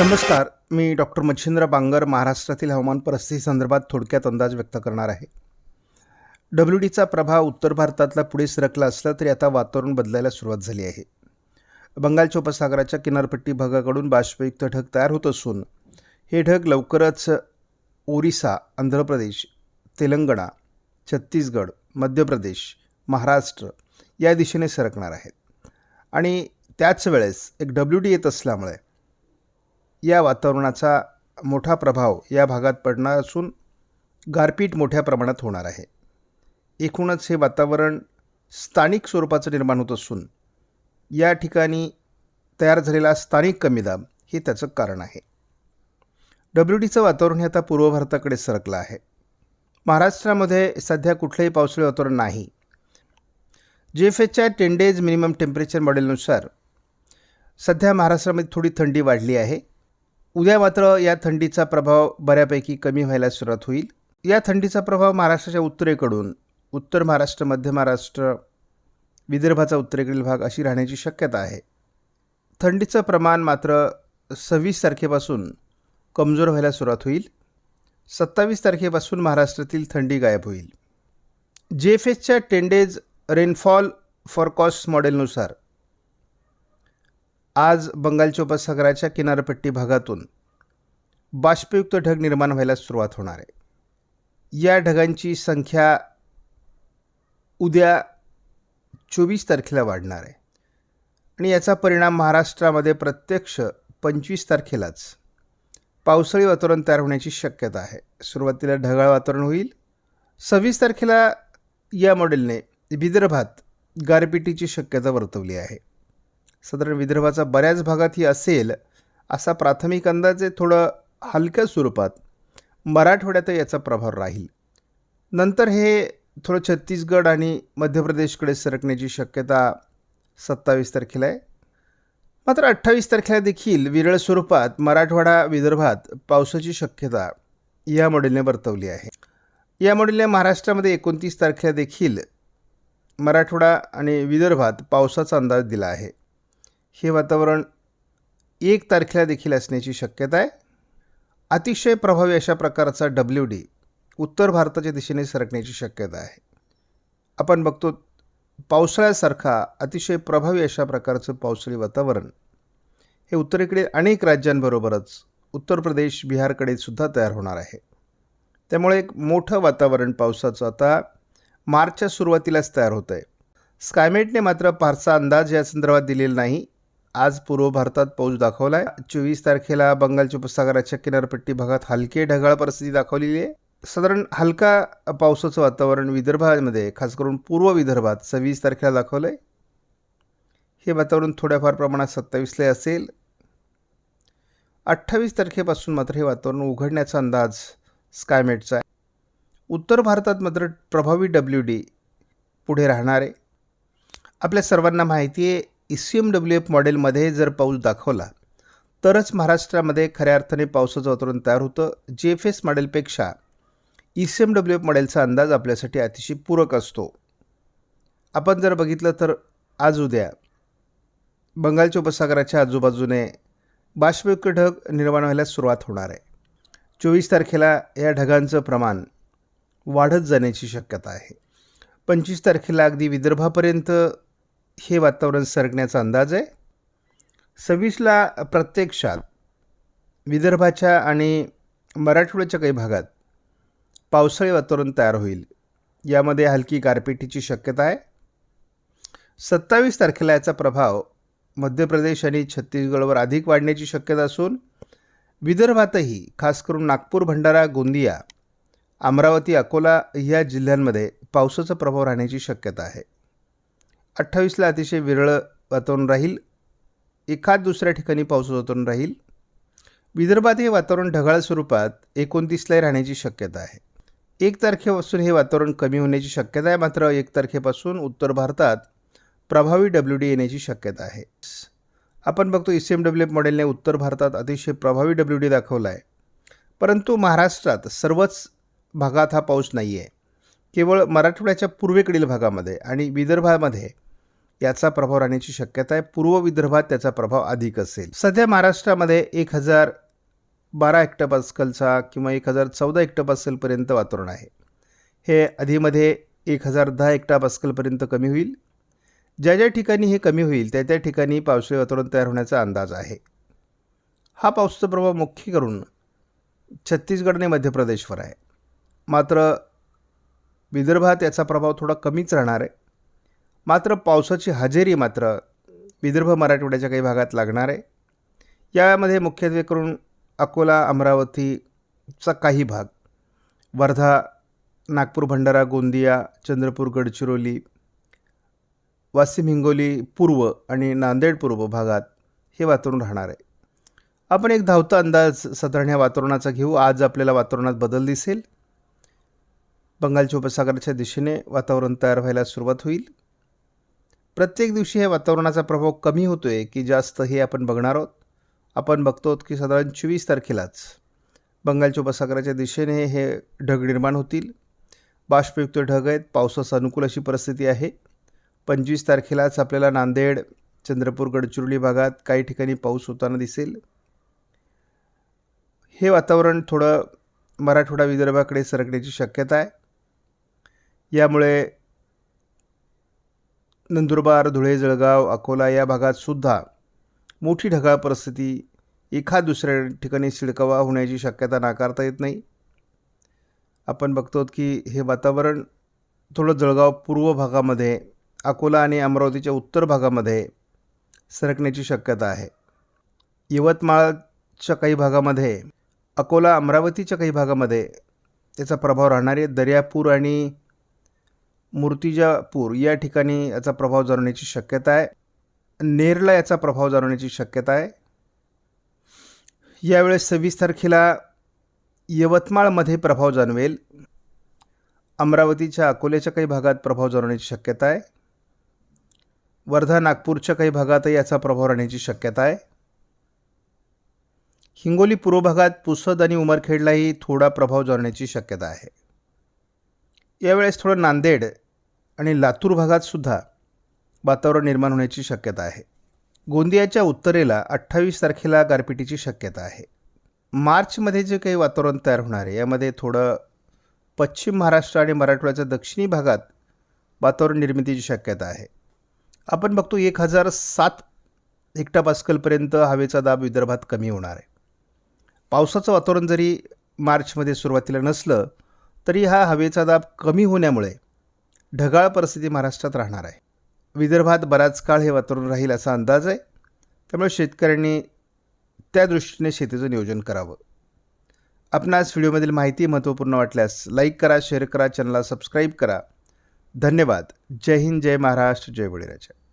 नमस्कार मी डॉक्टर मच्छिंद्र बांगर महाराष्ट्रातील हवामान परिस्थिती संदर्भात थोडक्यात अंदाज व्यक्त करणार आहे. डब्ल्यू डीचा प्रभाव उत्तर भारतातला पुढे सरकला असला तरी आता वातावरण बदलायला सुरुवात झाली आहे. बंगालच्या उपसागराच्या किनारपट्टी भागाकडून बाष्पयुक्त ढग तयार होत असून हे ढग लवकरच ओरिसा आंध्र प्रदेश तेलंगणा छत्तीसगड मध्य प्रदेश महाराष्ट्र या दिशेने सरकणार आहेत. आणि त्याच वेळेस एक डब्ल्यू डी येत असल्यामुळे या वातावरणाचा मोठा प्रभाव या भागात पडणार असून गारपीट मोठ्या प्रमाणात होणार आहे. एकूणच हे वातावरण स्थानिक स्वरूपाचं निर्माण होत असून या ठिकाणी तयार झालेला स्थानिक कमी दाब हे त्याचं कारण आहे. डब्ल्यू डीचं वातावरण हे आता पूर्व भारताकडे सरकलं आहे. महाराष्ट्रामध्ये सध्या कुठलंही पावसाळी वातावरण नाही. जी एफ एचच्या टेन डेज मिनिमम टेम्परेचर मॉडेलनुसार सध्या महाराष्ट्रामध्ये थोडी थंडी वाढली आहे. उद्या मात्र या थंडीचा प्रभाव बऱ्यापैकी कमी व्हायला सुरुवात होईल. या थंडीचा प्रभाव महाराष्ट्राच्या उत्तरेकडून उत्तर महाराष्ट्र मध्य महाराष्ट्र विदर्भाचा उत्तरेकडील भाग अशी राहण्याची शक्यता आहे. थंडीचं प्रमाण मात्र सव्वीस तारखेपासून कमजोर व्हायला सुरुवात होईल. सत्तावीस तारखेपासून महाराष्ट्रातील थंडी गायब होईल. जे एफ एसच्या टेन डेज रेनफॉल फॉरकॉस्ट मॉडेलनुसार आज बंगालच्या उपसागराच्या किनारपट्टी भागातून बाष्पयुक्त ढग निर्माण व्हायला सुरुवात होणार आहे. या ढगांची संख्या उद्या चोवीस तारखेला वाढणार आहे. आणि याचा परिणाम महाराष्ट्रामध्ये प्रत्यक्ष पंचवीस तारखेलाच पावसाळी वातावरण तयार होण्याची शक्यता आहे. सुरुवातीला ढगाळ वातावरण होईल. सव्वीस तारखेला या मॉडेलने विदर्भात गारपिटीची शक्यता वर्तवली आहे. साधारण विदर्भाचा बऱ्याच भागात ही असेल असा प्राथमिक अंदाज आहे थोडं हलक्या स्वरूपात मराठवाड्यात याचा प्रभाव राहील. नंतर हे थोडं छत्तीसगड आणि मध्य प्रदेशकडे सरकण्याची शक्यता सत्तावीस तारखेला आहे मात्र अठ्ठावीस तारखेला देखील विरळ स्वरूपात मराठवाडा विदर्भात पावसाची शक्यता या मॉडेलने वर्तवली आहे. या मॉडेलने महाराष्ट्रामध्ये एकोणतीस तारखेला देखील मराठवाडा आणि विदर्भात पावसाचा अंदाज दिला आहे. हे वातावरण एक तारखेला देखील असण्याची शक्यता आहे. अतिशय प्रभावी अशा प्रकारचा डब्ल्यू डी उत्तर भारताच्या दिशेने सरकण्याची शक्यता आहे. आपण बघतो पावसाळ्यासारखा अतिशय प्रभावी अशा प्रकारचं पावसाळी वातावरण हे उत्तरेकडील अनेक राज्यांबरोबरच उत्तर प्रदेश बिहारकडे सुद्धा तयार होणार आहे. त्यामुळे एक मोठं वातावरण पावसाचं आता मार्चच्या सुरुवातीलाच तयार होतं आहे स्कायमेटने मात्र फारसा अंदाज या संदर्भात दिलेला नाही. आज पूर्व भारतात पाऊस दाखवला आहे चोवीस तारखेला बंगालच्या उपसागराच्या किनारपट्टी भागात हलके ढगाळ परिस्थिती दाखवलेली आहे. साधारण हलका पावसाचं वातावरण विदर्भामध्ये खास करून पूर्व विदर्भात सव्वीस तारखेला दाखवलं आहे हे वातावरण थोड्याफार प्रमाणात सत्तावीसला असेल. अठ्ठावीस तारखेपासून मात्र हे वातावरण उघडण्याचा अंदाज स्कायमेटचा आहे. उत्तर भारतात मात्र प्रभावी डब्ल्यू डी पुढे राहणार आहे. आपल्या सर्वांना माहिती आहे E C M W F मॉडेलमध्ये जर पाऊस दाखवला तरच महाराष्ट्रामध्ये खऱ्या अर्थाने पावसाचं वातावरण तयार होतं. जे F S मॉडेलपेक्षा E C M W F मॉडेलचा अंदाज आपल्यासाठी अतिशय पूरक असतो. आपण जर बघितलं तर आज उद्या बंगालच्या उपसागराच्या आजूबाजूने बाष्पयुक्त ढग निर्माण व्हायला सुरुवात होणार आहे. चोवीस तारखेला या ढगांचं प्रमाण वाढत जाण्याची शक्यता आहे. पंचवीस तारखेला अगदी विदर्भापर्यंत हे वातावरण सरकण्याचा अंदाज आहे. सव्वीसला प्रत्यक्षात विदर्भाच्या आणि मराठवाड्याच्या काही भागात पावसाळी वातावरण तयार होईल. यामध्ये हलकी गारपिटीची शक्यता आहे. सत्तावीस तारखेला याचा प्रभाव मध्य प्रदेश आणि छत्तीसगडवर अधिक वाढण्याची शक्यता असून विदर्भातही खास करून नागपूर भंडारा गोंदिया अमरावती अकोला या जिल्ह्यांमध्ये पावसाचा प्रभाव राहण्याची शक्यता आहे. अठ्ठावीसला अतिशय विरळ वातावरण राहील. एखाद दुसऱ्या ठिकाणी पावसाचं वातावरण राहील. विदर्भात हे वातावरण ढगाळ स्वरूपात एकोणतीसलाही राहण्याची शक्यता आहे. एक तारखेपासून हे वातावरण कमी होण्याची शक्यता आहे. मात्र एक तारखेपासून उत्तर भारतात प्रभावी डब्ल्यू डी येण्याची शक्यता आहे. आपण बघतो E C M W F मॉडेलने उत्तर भारतात अतिशय प्रभावी डब्ल्यू डी दाखवला आहे परंतु महाराष्ट्रात सर्वच भागात हा पाऊस नाही आहे केवळ मराठवाड्याच्या पूर्वेकडील भागामध्ये आणि विदर्भामध्ये याचा प्रभाव राहण्याची शक्यता आहे. पूर्व विदर्भात त्याचा प्रभाव अधिक असेल. सध्या महाराष्ट्रामध्ये एक हजार बारा हेक्टोपास्कलचा किंवा एक हजार चौदा हेक्टोपास्कलपर्यंत वातावरण आहे. हे आधीमध्ये एक हजार दहा हेक्टापास्कलपर्यंत कमी होईल. ज्या ज्या ठिकाणी हे कमी होईल त्या त्या ठिकाणी पावसाळी वातावरण तयार होण्याचा अंदाज आहे. हा पावसाचा प्रभाव मुख्य करून छत्तीसगड आणि मध्य प्रदेशवर आहे. मात्र विदर्भात याचा प्रभाव थोडा कमीच राहणार आहे. मात्र पावसाची हजेरी मात्र विदर्भ मराठवाड्याच्या काही भागात लागणार आहे. यामध्ये मुख्यत्वे करून अकोला अमरावतीचा काही भाग वर्धा नागपूर भंडारा गोंदिया चंद्रपूर गडचिरोली वाशिम हिंगोली पूर्व आणि नांदेड पूर्व भागात हे वातावरण राहणार आहे. आपण एक धावता अंदाज साधारण ह्या वातावरणाचा घेऊ. आज आपल्याला वातावरणात बदल दिसेल. बंगालच्या उपसागराच्या दिशेने वातावरण तयार व्हायला सुरुवात होईल. प्रत्येक दिवशी हे वातावरणाचा प्रभाव कमी होतो आहे की जास्त हे आपण बघणार आहोत. आपण बघतो की साधारण चोवीस तारखेलाच बंगालच्या उपसागराच्या दिशेने हे ढग निर्माण होतील. बाष्पयुक्त ढग आहेत. पावसास अनुकूल अशी परिस्थिती आहे. पंचवीस तारखेलाच आपल्याला नांदेड चंद्रपूर गडचिरोली भागात काही ठिकाणी पाऊस होताना दिसेल. हे वातावरण थोडं मराठवाडा विदर्भाकडे सरकण्याची शक्यता आहे. यामुळे नंदुरबार धुळे जळगाव अकोला या भागात सुद्धा मोठी ढगाळ परिस्थिती एखाद दुसऱ्या ठिकाणी शिडकावा होण्याची शक्यता नाकारता येत नाही. आपण बघतो की हे वातावरण थोडं जळगाव पूर्व भागामध्ये अकोला आणि अमरावतीच्या उत्तर भागामध्ये सरकण्याची शक्यता आहे. यवतमाळच्या काही भागामध्ये अकोला अमरावतीच्या काही भागामध्ये त्याचा प्रभाव राहणार आहे दर्यापूर आणि मूर्तिजापूर या ठिकाणी याचा प्रभाव जाणवण्याची शक्यता आहे. नेरला याचा प्रभाव जाणवण्याची शक्यता आहे. यावेळेस सव्वीस तारखेला यवतमाळमध्ये प्रभाव जाणवेल. अमरावतीच्या अकोल्याच्या काही भागात प्रभाव जाणवण्याची शक्यता आहे. वर्धा नागपूरच्या काही भागातही याचा प्रभाव राहण्याची शक्यता आहे. हिंगोली पूर्व भागात पुसद आणि उमरखेडलाही थोडा प्रभाव जाणण्याची शक्यता आहे. यावेळेस थोडं नांदेड आणि लातूर भागात सुद्धा वातावरण निर्माण होण्याची शक्यता आहे. गोंदियाच्या उत्तरेला अठ्ठावीस तारखेला गारपिटीची शक्यता आहे. मार्चमध्ये जे काही वातावरण तयार होणार आहे यामध्ये थोडं पश्चिम महाराष्ट्र आणि मराठवाड्याच्या दक्षिणी भागात वातावरण निर्मितीची शक्यता आहे. आपण बघतो एक हजार सात हेक्टापास्कलपर्यंत हवेचा दाब विदर्भात कमी होणार आहे. पावसाचं वातावरण जरी मार्चमध्ये सुरुवातीला नसलं तरी हा हवेचा दाब कमी होण्यामुळे ढगाळ परिस्थिती महाराष्ट्रात राहणार आहे. विदर्भात बराच काळ हे वातावरण राहील असा अंदाज आहे. त्यामुळे शेतकऱ्यांनी त्या दृष्टीने शेतीचं नियोजन करावं. आपणास व्हिडिओमधील माहिती महत्त्वपूर्ण वाटल्यास लाईक करा शेअर करा चॅनलला सबस्क्राईब करा. धन्यवाद. जय हिंद जय महाराष्ट्र जय बळीराजा